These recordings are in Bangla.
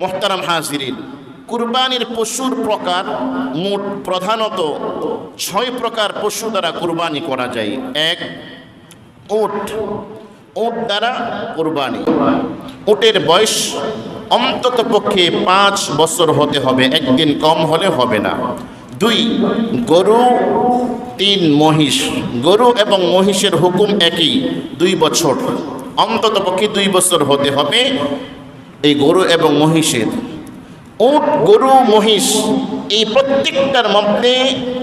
মোহতারাম হাজিরিন, কুরবানির পশুর প্রকার মোট প্রধানত ছয় প্রকার পশু দ্বারা কুরবানি করা যায়। এক উট উট দ্বারা কুরবানি। উটের বয়স অন্তত পক্ষে পাঁচ বছর হতে হবে, একদিন কম হলে হবে না। দুই, গরু, তিন মহিষ। গরু এবং মহিষের হুকুম একই, দুই বছর। অন্তত পক্ষে দুই বছর হতে হবে এই গরু এবং মহিষের। উট, গরু, মহিষ, এই প্রত্যেকটার মধ্যে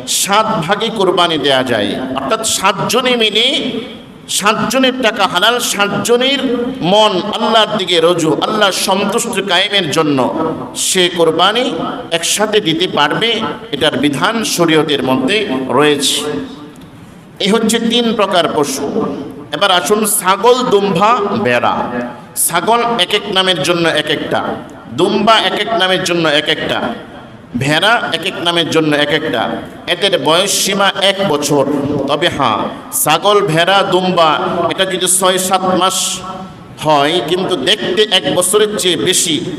সাত ভাগে কোরবানি দেয়া যায়। অর্থাৎ সাতজনে মিলে সাতজনের টাকা হালাল, সাতজনের মন আল্লাহর দিকে রজু, আল্লাহর সন্তুষ্ট কায়েমের জন্য সে কোরবানি একসাথে দিতে পারবে, এটার বিধান শরীয়তের মধ্যে রয়েছে। এই হচ্ছে তিন প্রকার পশু। এবার আসুন ছাগল দুম্বা বেড়া। ছাগল এক এক নামের জন্য এক একটা, দুম্বা এক এক নামের জন্য এক একটা, ভেড়া এক এক নামের জন্য এক একটা। এদের বয়স সীমা এক বছর। তবে হ্যাঁ ছাগল, ভেড়া, দুম্বা, এটা যদি ছয়, সাত মাস হয়, কিন্তু দেখতে এক বছরের চেয়ে বেশি,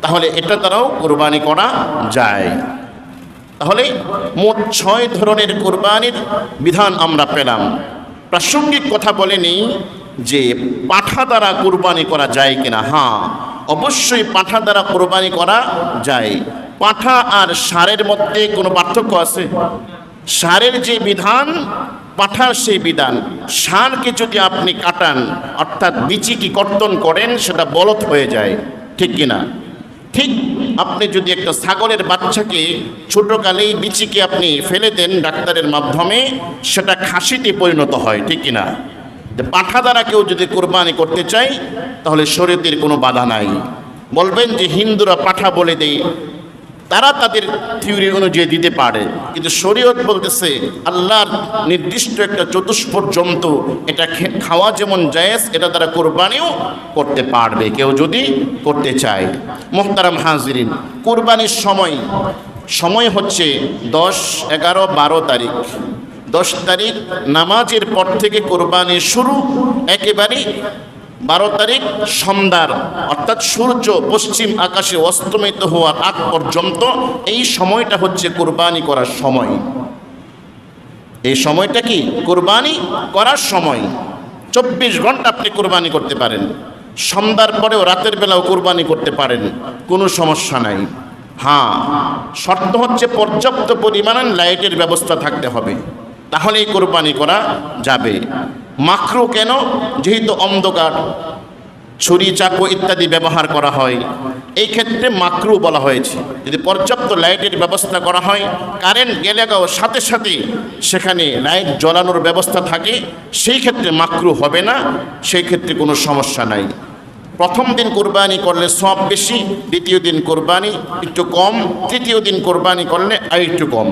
তাহলে এটা দ্বারাও কোরবানি করা যায়। তাহলে মোট ছয় ধরনের কোরবানির বিধান আমরা পেলাম। প্রাসঙ্গিক কথা বলে নেই যে পাঠা দ্বারা কোরবানি করা যায় কিনা? হ্যাঁ অবশ্যই পাঠা দ্বারা কোরবানি করা যায়। পাঠা আর সারের মধ্যে কোনো পার্থক্য আছে? সারের যে বিধান, পাঠার সেই বিধান। সারকে যদি আপনি কাটান, অর্থাৎ বিচিকি কর্তন করেন, সেটা বলৎ হয়ে যায়। ঠিক কিনা ঠিক আপনি যদি একটা ছাগলের বাচ্চাকে ছোটকালেই বিচিকে আপনি ফেলে দেন ডাক্তারের মাধ্যমে, সেটা খাসিতে পরিণত হয়। ঠিক কিনা যে পাঠা দ্বারা কেউ যদি কোরবানি করতে চায়, তাহলে শরীরের কোনো বাধা নাই। বলবেন যে হিন্দুরা পাঠা বলে দেয়, তারা তাদের থিওরি অনুযায়ী দিতে পারে। কিন্তু শরীয়ত বলতেছে, আল্লাহর নির্দিষ্ট একটা চতুষ্পদ জন্তু এটা খাওয়া যেমন জায়েজ, এটা তারা কোরবানিও করতে পারবে, কেউ যদি করতে চায়। মোহতারাম হাজিরিন, কোরবানির সময় সময় হচ্ছে দশ, এগারো, বারো তারিখ। দশ তারিখ নামাজের পর থেকে কোরবানি শুরু একেবারে বারো তারিখ সন্ধ্যার, অর্থাৎ সূর্য পশ্চিম আকাশে অস্তমিত হওয়ার আগ পর্যন্ত এই সময়টা হচ্ছে কোরবানি করার সময়। এই সময়টা কি? কোরবানি করার সময়। চব্বিশ ঘণ্টা আপনি কোরবানি করতে পারেন। সন্ধ্যার পরেও রাতের বেলাও কোরবানি করতে পারেন। কোনো সমস্যা নাই। হ্যাঁ শর্ত হচ্ছে পর্যাপ্ত পরিমাণে লাইটের ব্যবস্থা থাকতে হবে। তাহলেই কোরবানি করা যাবে। মাকরু কেন? যেহেতু অন্ধকার, ছুরি, চাকু ইত্যাদি ব্যবহার করা হয়। এই ক্ষেত্রে মাকরু বলা হয়েছে। যদি পর্যাপ্ত লাইটের ব্যবস্থা করা হয়, কারেন্ট গেলে গাও সাথে সাথে সেখানে লাইট জ্বলানোর ব্যবস্থা থাকে। সেই ক্ষেত্রে মাকরু হবে না, সেই ক্ষেত্রে কোনো সমস্যা নাই। প্রথম দিন কোরবানি করলে সব বেশি, দ্বিতীয় দিন কোরবানি একটু কম, তৃতীয় দিন কোরবানি করলে আর একটু কম।